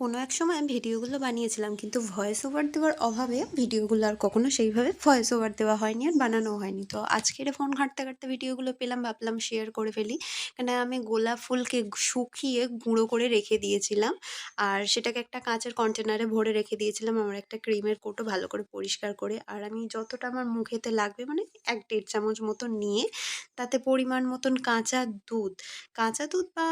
কোনো এক সময় ভিডিওগুলো বানিয়েছিলাম, কিন্তু ভয়েস ওভার দেওয়ার অভাবে ভিডিওগুলো আর কখনো সেইভাবে ভয়েস ওভার দেওয়া হয়নি আর বানানো হয়নি। তো আজকের ফোন ঘাঁটতে ঘাঁটতে ভিডিওগুলো পেলাম, ভাবলাম শেয়ার করে ফেলি। কেন আমি গোলাপ ফুলকে শুকিয়ে গুঁড়ো করে রেখে দিয়েছিলাম আর সেটাকে একটা কাঁচের কন্টেনারে ভরে রেখে দিয়েছিলাম। আমার একটা ক্রিমের কোটো ভালো করে পরিষ্কার করে আর আমি যতটা আমার মুখেতে লাগবে মানে এক দেড় চামচ মতো নিয়ে তাতে পরিমাণ মতন কাঁচা দুধ। কাঁচা দুধ বা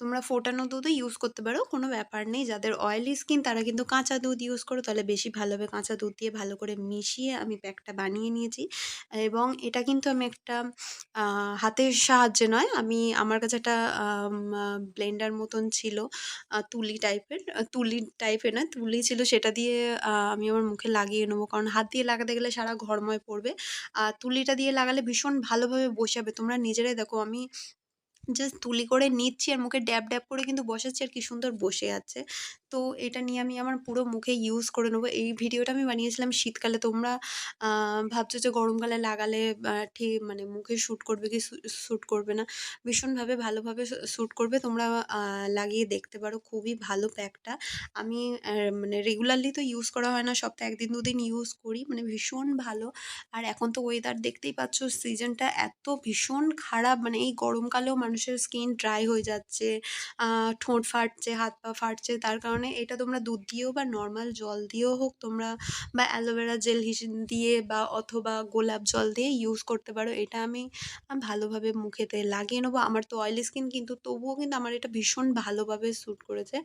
তোমরা ফোটানো দুধও ইউজ করতে পারো, কোনো ব্যাপার নেই। যাদের অয়েলি স্কিন তারা কিন্তু কাঁচা দুধ ইউজ করো, তাহলে বেশি ভালো হবে কাঁচা দুধ দিয়ে ভালো করে মিশিয়ে আমি প্যাকটা বানিয়ে নিয়েছি। এবং এটা কিন্তু আমি একটা হাতের সাহায্যে নয়, আমি আমার কাছে একটা ব্লেন্ডার মতন ছিল তুলি টাইপের তুলি টাইপের না, তুলি ছিল সেটা দিয়ে আমি আমার মুখে লাগিয়ে নেব। কারণ হাত দিয়ে লাগাতে গেলে সারা ঘরময় পড়বে। আর তুলিটা দিয়ে লাগালে ভীষণ ভালোভাবে বসাবে। তোমরা নিজেরাই দেখো, আমি জাস্ট তুলি করে নিচ্ছি আর মুখে ড্যাব ড্যাব করে কিন্তু বসাচ্ছি আর কি সুন্দর বসে আছে। তো এটা নিয়ে আমি আমার পুরো মুখে ইউজ করে নেব। এই ভিডিওটা আমি বানিয়েছিলাম শীতকালে। তোমরা ভাবছ যে গরমকালে লাগালে ঠিক মানে মুখে শ্যুট করবে কি শ্যুট করবে না? ভীষণভাবে ভালোভাবে শ্যুট করবে। তোমরা লাগিয়ে দেখতে পারো। খুবই ভালো প্যাকটা। আমি মানে রেগুলারলি তো ইউজ করা হয় না। সপ্তাহে একদিন দুদিন ইউজ করি। মানে ভীষণ ভালো। আর এখন তো ওয়েদার দেখতেই পাচ্ছ সিজনটা এত ভীষণ খারাপ। মানে এই গরমকালেও মানুষের স্কিন ড্রাই হয়ে যাচ্ছে ঠোঁট ফাটছে, হাত পা ফাটছে, তার কারণে এটা তোমরা দুধ দিয়েও বা নর্মাল জল দিয়েও হোক তোমরা বা অ্যালোভেরা জেল দিয়ে বা অথবা গোলাপ জল দিয়ে ইউজ করতে পারো, এটা আমি ভালোভাবে মুখেতে লাগিয়ে নেব। আমার তো অয়েলি স্কিন কিন্তু তবুও কিন্তু আমার এটা ভীষণ ভালোভাবে স্যুট করেছে।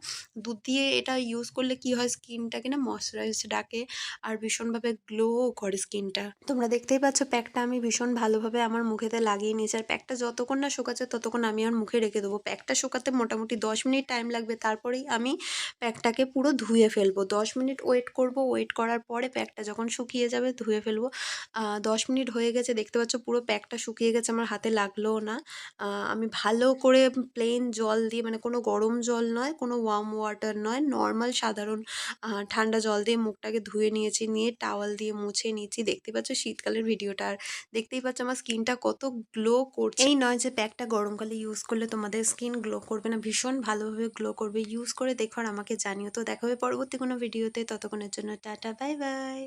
দুধ দিয়ে এটা ইউজ করলে কি হয় স্কিনটাকে না ময়শ্চারাইজ ডাকে আর ভীষণভাবে গ্লো করে স্কিনটা তোমরা দেখতেই পাচ্ছ প্যাকটা আমি ভীষণ ভালোভাবে আমার মুখেতে লাগিয়ে নিয়েছি। আর প্যাকটা যতক্ষণ না শুকাচ্ছে ততক্ষণ আমি আমার মুখে রেখে দেবো। প্যাকটা শুকাতে মোটামুটি দশ মিনিট টাইম লাগবে। তারপরেই আমি প্যাকটাকে পুরো ধুয়ে ফেলব। দশ মিনিট ওয়েট করব। ওয়েট করার পরে প্যাকটা যখন শুকিয়ে যাবে ধুয়ে ফেলব। দশ মিনিট হয়ে গেছে। দেখতে পাচ্ছ পুরো প্যাকটা শুকিয়ে গেছে। আমার হাতে লাগলোও না। আমি ভালো করে প্লেন জল দিয়ে মানে কোনো গরম জল নয়, কোনো ওয়ার্ম ওয়াটার নয় নর্মাল সাধারণ ঠান্ডা জল দিয়ে মুখটাকে ধুয়ে নিয়েছি। নিয়ে টাওয়াল দিয়ে মুছে নিয়েছি। দেখতে পাচ্ছ শীতকালের ভিডিওটা আর দেখতেই পাচ্ছ আমার স্কিনটা কত গ্লো করছে। এই নয় যে প্যাকটা গরমকালে ইউজ করলে তোমাদের স্কিন গ্লো করবে না। ভীষণ ভালোভাবে গ্লো করবে। ইউজ করে দেখো আর আমাকে জানিও। তো দেখাবে পরবর্তী কোনো ভিডিওতে ততক্ষণের জন্য টাটা বাই বাই